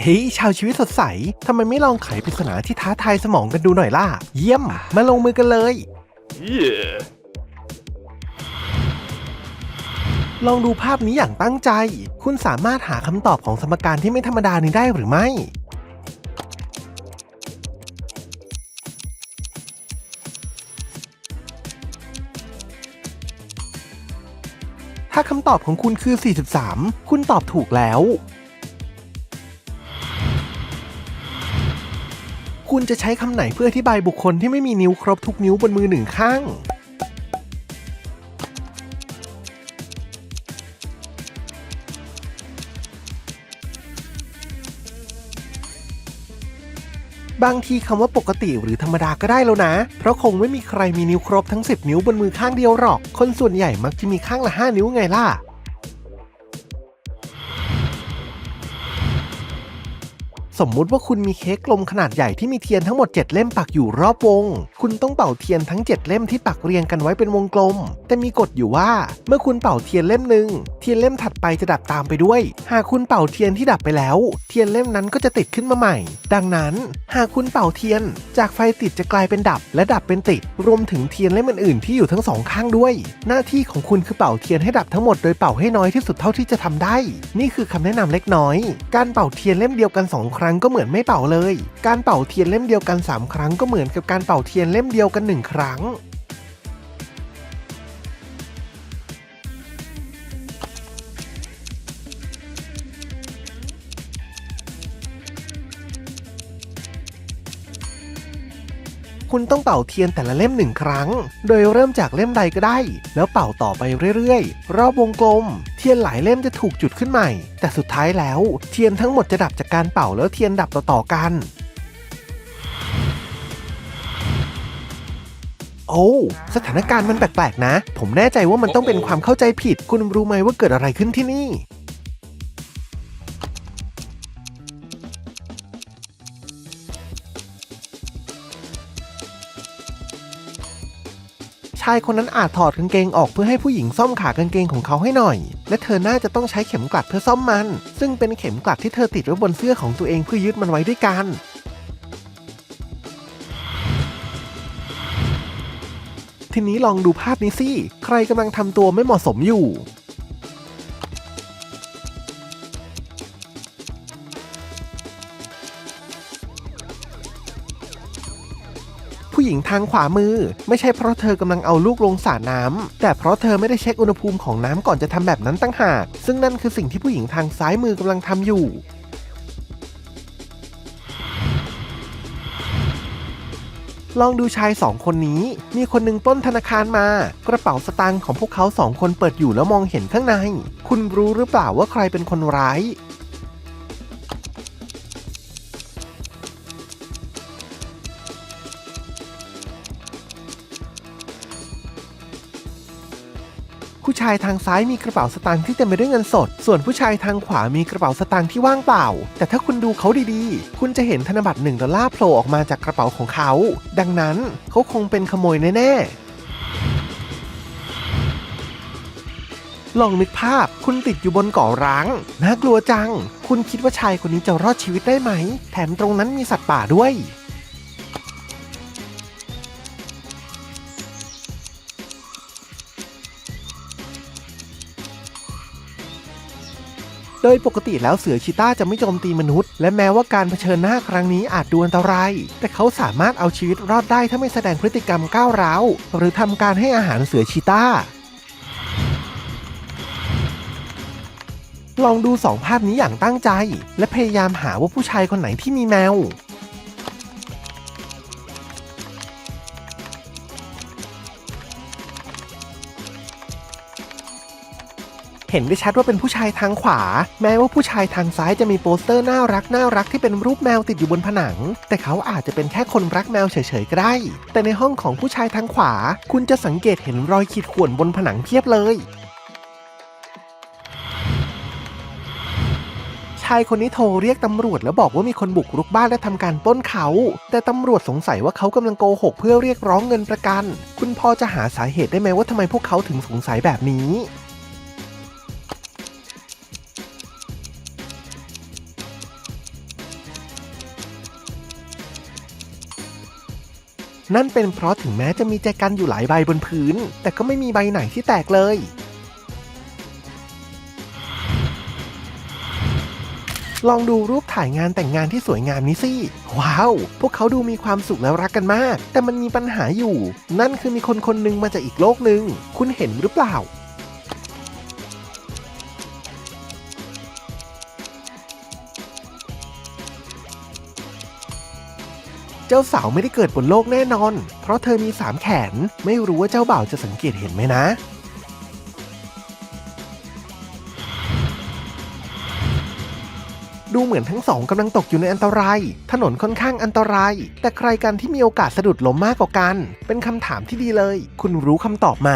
เฮ้ยชาวชีวิตสดใสทำไมไม่ลองไขปริศนาที่ท้าทายสมองกันดูหน่อยล่ะ เยี่ยม มาลงมือกันเลย Yeah. ลองดูภาพนี้อย่างตั้งใจ คุณสามารถหาคำตอบของสมการที่ไม่ธรรมดานี้ได้หรือไม่ ถ้าคำตอบของคุณคือ 43 คุณตอบถูกแล้ว คุณจะใช้คำไหนเพื่ออธิบายบุคคลที่ไม่มีนิ้วครบทุกนิ้วบนมือหนึ่งข้าง บางทีคำว่าปกติหรือธรรมดาก็ได้แล้วนะ เพราะคงไม่มีใครมีนิ้วครบทั้ง 10 นิ้วบนมือข้างเดียวหรอก คนส่วนใหญ่มักจะมีข้างละ 5 นิ้วไงล่ะ สมมุติว่าคุณมีเค้กกลมขนาดใหญ่ที่มีเทียนทั้งหมด 7 เล่มปักอยู่รอบวง คุณต้องเป่าเทียนทั้ง 7 เล่มที่ปักเรียงกันไว้เป็นวงกลม แต่มีกฎอยู่ว่า เมื่อคุณเป่าเทียนเล่มหนึ่งเทียนเล่มถัดไปจะดับตามไปด้วย หากคุณเป่าเทียนที่ดับไปแล้ว เทียนเล่มนั้นก็จะติดขึ้นมาใหม่ ดังนั้น หากคุณเป่าเทียน จากไฟติดจะกลายเป็นดับ และดับเป็นติด รวมถึงเทียนเล่มอื่นๆที่อยู่ทั้งสองข้างด้วย หน้าที่ของคุณคือเป่าเทียนให้ดับทั้งหมดโดยเป่าให้น้อยที่สุดเท่าที่จะทำได้ นี่คือคำแนะนำเล็กน้อย การเป่าเทียนเล่มเดียวกันสองครั้งก็เหมือนไม่เป่าเลย การเป่าเทียนเล่มเดียวกันสามครั้งก็เหมือนกับการเป่าเทียนเล่มเดียวกันหนึ่งครั้ง คุณต้องเป่าเทียนแต่ละเล่มหนึ่งครั้ง โดยเริ่มจากเล่มใดก็ได้ แล้วเป่าต่อไปเรื่อยๆ รอบวงกลม เทียนหลายเล่มจะถูกจุดขึ้นใหม่ แต่สุดท้ายแล้ว เทียนทั้งหมดจะดับจากการเป่าแล้วเทียนดับต่อๆกัน โอ้ สถานการณ์มันแปลกๆนะ ผมแน่ใจว่ามันต้องเป็นความเข้าใจผิด คุณรู้ไหมว่าเกิดอะไรขึ้นที่นี่ ชายคนนั้นอาจถอดกางเกงออกเพื่อให้ผู้หญิงซ่อมขากางเกงของเขาให้หน่อย และเธอน่าจะต้องใช้เข็มกลัดเพื่อซ่อมมัน ซึ่งเป็นเข็มกลัดที่เธอติดไว้บนเสื้อของตัวเองเพื่อยึดมันไว้ด้วยกันทีนี้ลองดูภาพนี้สิ ใครกำลังทำตัวไม่เหมาะสมอยู่ หญิงทางขวามือ ไม่ใช่เพราะเธอกำลังเอาลูกลงสระน้ำแต่เพราะเธอไม่ได้เช็คอุณหภูมิของน้ำก่อนจะทำแบบนั้นตั้งหาก ซึ่งนั่นคือสิ่งที่ผู้หญิงทางซ้ายมือกำลังทำอยู่ลองดูชายสองคนนี้ มีคนหนึ่งป้นธนาคารมา กระเป๋าสตางค์ของพวกเขาสองคนเปิดอยู่แล้วมองเห็นข้างใน คุณรู้หรือเปล่าว่าใครเป็นคนร้าย ผู้ชายทางซ้ายมีกระเป๋าสตางค์ที่เต็มไปด้วยเงินสด ส่วนผู้ชายทางขวามีกระเป๋าสตางค์ที่ว่างเปล่า แต่ถ้าคุณดูเขาดีๆ คุณจะเห็นธนบัตร1ดอลลาร์โผล่ออกมาจากกระเป๋าของเขา ดังนั้นเขาคงเป็นขโมยแน่ๆลองนึกภาพ คุณติดอยู่บนเกาะร้าง น่ากลัวจัง คุณคิดว่าชายคนนี้จะรอดชีวิตได้ไหม แถมตรงนั้นมีสัตว์ป่าด้วย โดยปกติแล้วเสือชีต้าจะไม่โจมตีมนุษย์ และแม้ว่าการเผชิญหน้าครั้งนี้อาจดูอันตราย แต่เขาสามารถเอาชีวิตรอดได้ถ้าไม่แสดงพฤติกรรมก้าวร้าว หรือทำการให้อาหารเสือชีต้าลองดูสองภาพนี้อย่างตั้งใจ และพยายามหาว่าผู้ชายคนไหนที่มีแมว เห็นได้ชัดว่าเป็นผู้ชายทางขวา แม้ว่าผู้ชายทางซ้ายจะมีโปสเตอร์น่ารักน่ารักที่เป็นรูปแมวติดอยู่บนผนัง แต่เขาอาจจะเป็นแค่คนรักแมวเฉยๆก็ได้ แต่ในห้องของผู้ชายทางขวา คุณจะสังเกตเห็นรอยขีดข่วนบนผนังเพียบเลยชายคนนี้โทรเรียกตำรวจแล้วบอกว่ามีคนบุกรุกบ้านและทำการป้นเขา แต่ตำรวจสงสัยว่าเขากำลังโกหกเพื่อเรียกร้องเงินประกัน คุณพอจะหาสาเหตุได้ไหมว่าทำไมพวกเขาถึงสงสัยแบบนี้ นั่นเป็นเพราะถึงแม้จะมีแจกันอยู่หลายใบบนพื้น แต่ก็ไม่มีใบไหนที่แตกเลย ลองดูรูปถ่ายงานแต่งงานที่สวยงามนี้สิ ว้าว พวกเขาดูมีความสุขแล้วรักกันมาก แต่มันมีปัญหาอยู่ นั่นคือมีคนคนหนึ่งมาจากอีกโลกหนึ่ง คุณเห็นหรือเปล่า จ้าสาวไม่ได้เกิดบนโลกแน่นอน เพราะเธอมีสามแขน ไม่รู้ว่าเจ้าบ่าวจะสังเกตเห็นไหมนะ ดูเหมือนทั้งสองกำลังตกอยู่ในอันตราย ถนนค่อนข้างอันตราย แต่ใครกันที่มีโอกาสสะดุดล้มมากกว่ากัน เป็นคำถามที่ดีเลย คุณรู้คำตอบไหม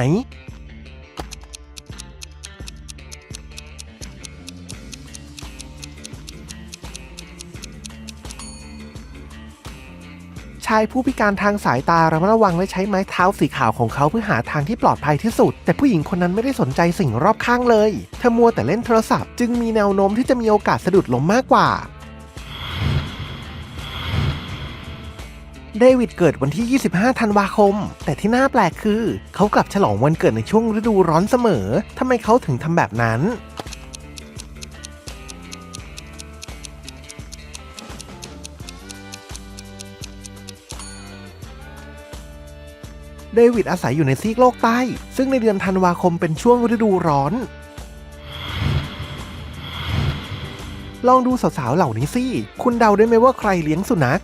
ชายผู้พิการทางสายตาระมัดระวังและใช้ไม้เท้าสีขาวของเขาเพื่อหาทางที่ปลอดภัยที่สุด แต่ผู้หญิงคนนั้นไม่ได้สนใจสิ่งรอบข้างเลย เธอมัวแต่เล่นโทรศัพท์ จึงมีแนวโน้มที่จะมีโอกาสสะดุดล้มมากกว่าเดวิดเกิดวันที่ 25 ธันวาคม แต่ที่น่าแปลกคือ เขากลับฉลองวันเกิดในช่วงฤดูร้อนเสมอ ทำไมเขาถึงทำแบบนั้น เดวิดอาศัยอยู่ในซีกโลกใต้ ซึ่งในเดือนธันวาคมเป็นช่วงฤดูร้อน ลองดูสาวๆเหล่านี้สิ คุณเดาได้ไหมว่าใครเลี้ยงสุนัข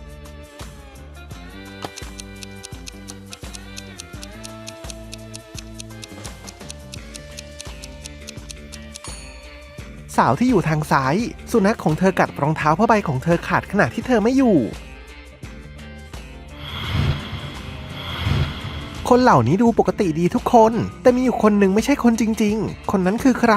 สาวที่อยู่ทางซ้าย สุนัขของเธอกัดรองเท้าผ้าใบของเธอขาดขณะที่เธอไม่อยู่ คนเหล่านี้ดูปกติดีทุกคน แต่มีอยู่คนหนึ่งไม่ใช่คนจริง ๆ คนนั้นคือใคร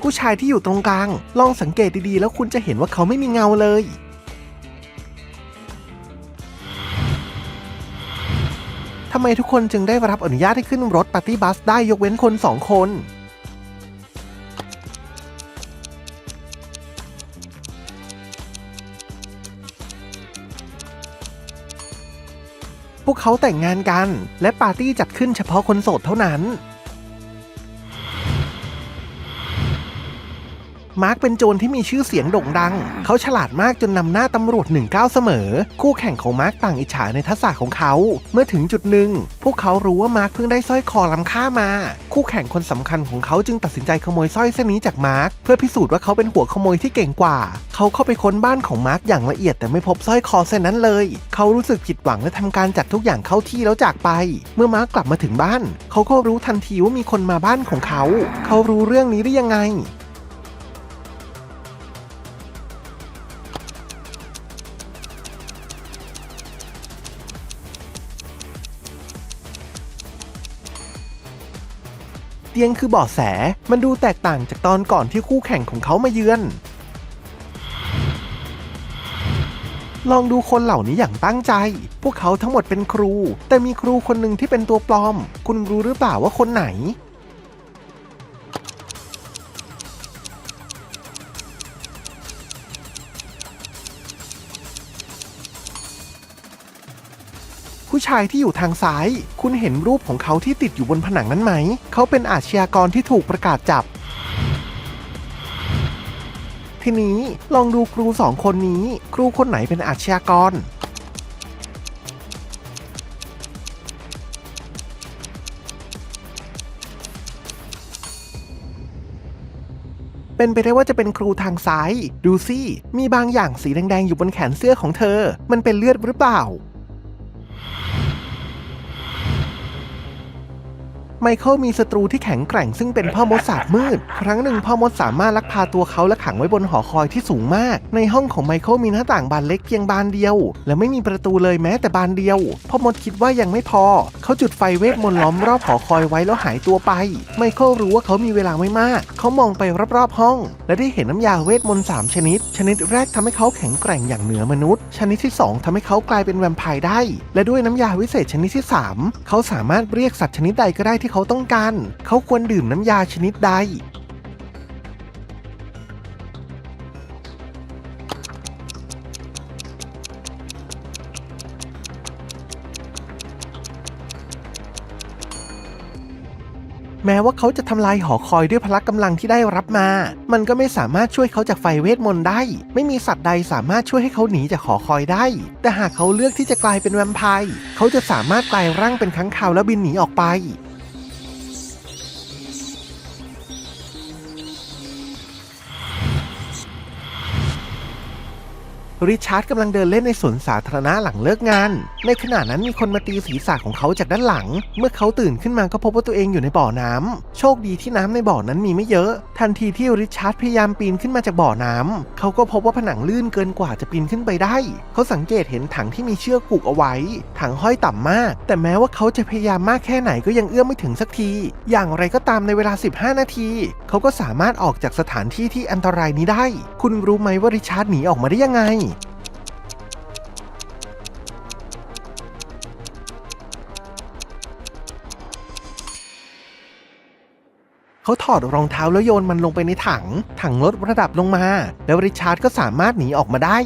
ผู้ชายที่อยู่ตรงกลาง ลองสังเกตดีๆ แล้วคุณจะเห็นว่าเขาไม่มีเงาเลยทำไมทุกคนจึงได้รับอนุญาตให้ขึ้นรถปาร์ตี้บัสได้ยกเว้นคนสองคน พวกเขาแต่งงานกัน และปาร์ตี้จัดขึ้นเฉพาะคนโสดเท่านั้น มาร์กเป็นโจรที่มีชื่อเสียงโด่งดัง เขาฉลาดมากจนนำหน้าตำรวจ 19 เสมอ คู่แข่งของมาร์กต่างอิจฉาในทักษะของเขา เมื่อถึงจุดหนึ่ง พวกเขารู้ว่ามาร์กเพิ่งได้สร้อยคอล้ำค่ามา คู่แข่งคนสำคัญของเขาจึงตัดสินใจขโมยสร้อยเส้นนี้จากมาร์กเพื่อพิสูจน์ว่าเขาเป็นหัวขโมยที่เก่งกว่า เขาเข้าไปค้นบ้านของมาร์กอย่างละเอียดแต่ไม่พบสร้อยคอเส้นนั้นเลย เขารู้สึกผิดหวังและทำการจัดทุกอย่างเข้าที่แล้วจากไป เมื่อมาร์กกลับมาถึงบ้าน เขาก็รู้ทันทีว่ามีคนมาบ้านของเขา เขารู้เรื่องนี้ได้ยังไง เตียงคือเบาะแส มันดูแตกต่างจากตอนก่อนที่คู่แข่งของเขามาเยือน ลองดูคนเหล่านี้อย่างตั้งใจ พวกเขาทั้งหมดเป็นครู แต่มีครูคนหนึ่งที่เป็นตัวปลอม คุณรู้หรือเปล่าว่าคนไหน ผู้ชายที่อยู่ทางซ้าย คุณเห็นรูปของเขาที่ติดอยู่บนผนังนั้นไหม เขาเป็นอาชญากรที่ถูกประกาศจับ ทีนี้ลองดูครูสองคนนี้ ครูคนไหนเป็นอาชญากร เป็นไปได้ว่าจะเป็นครูทางซ้าย ดูสิ มีบางอย่างสีแดงๆอยู่บนแขนเสื้อของเธอ มันเป็นเลือดหรือเปล่า ไมเคิลมีศัตรูที่แข็งแกร่งซึ่งเป็นพ่อมดศาสตร์มืด ครั้งหนึ่งพ่อมดสามารถลักพาตัวเขาและขังไว้บนหอคอยที่สูงมาก ในห้องของไมเคิลมีหน้าต่างบานเล็กเพียงบานเดียว และไม่มีประตูเลยแม้แต่บานเดียว พ่อมดคิดว่ายังไม่พอ เขาจุดไฟเวทมนต์ล้อมรอบหอคอยไว้แล้วหายตัวไป ไมเคิลรู้ว่าเขามีเวลาไม่มาก เขามองไปรอบๆห้อง และได้เห็นน้ำยาเวทมนต์สามชนิด ชนิดแรกทำให้เขาแข็งแกร่งอย่างเหนือมนุษย์ ชนิดที่สองทำให้เขากลายเป็นแวมไพร์ได้ และด้วยน้ำยาวิเศษชนิดที่สามเขาสามารถเรียกสัตว์ชนิดใดก็ได้ที่เขาต้องการ เขาควรดื่มน้ำยาชนิดใด แม้ว่าเขาจะทำลายหอคอยด้วยพละกำลังที่ได้รับมา มันก็ไม่สามารถช่วยเขาจากไฟเวทมนต์ได้ ไม่มีสัตว์ใดสามารถช่วยให้เขาหนีจากหอคอยได้ แต่หากเขาเลือกที่จะกลายเป็นแวมไพร์ เขาจะสามารถกลายร่างเป็นค้างคาวแล้วบินหนีออกไป ริชาร์ดกำลังเดินเล่นในสวนสาธารณะหลังเลิกงาน ในขณะนั้นมีคนมาตีศีรษะของเขาจากด้านหลัง เมื่อเขาตื่นขึ้นมาก็พบว่าตัวเองอยู่ในบ่อน้ำโชคดีที่น้ำในบ่อนั้นมีไม่เยอะ ทันทีที่ริชาร์ดพยายามปีนขึ้นมาจากบ่อน้ำเขาก็พบว่าผนังลื่นเกินกว่าจะปีนขึ้นไปได้ เขาสังเกตเห็นถังที่มีเชือกผูกเอาไว้ ถังห้อยต่ำมาก แต่แม้ว่าเขาจะพยายามมากแค่ไหนก็ยังเอื้อมไม่ถึงสักที อย่างไรก็ตามในเวลา 15 นาที เขาก็สามารถออกจากสถานที่ที่อันตรายนี้ได้ คุณรู้ไหมว่าริชาร์ดหนีออกมาได้ยังไง เขาถอดรองเท้าแล้วโยนมันลงไปในถัง ถังลดระดับลงมา แล้วริชาร์ดก็สามารถหนีออกมาได้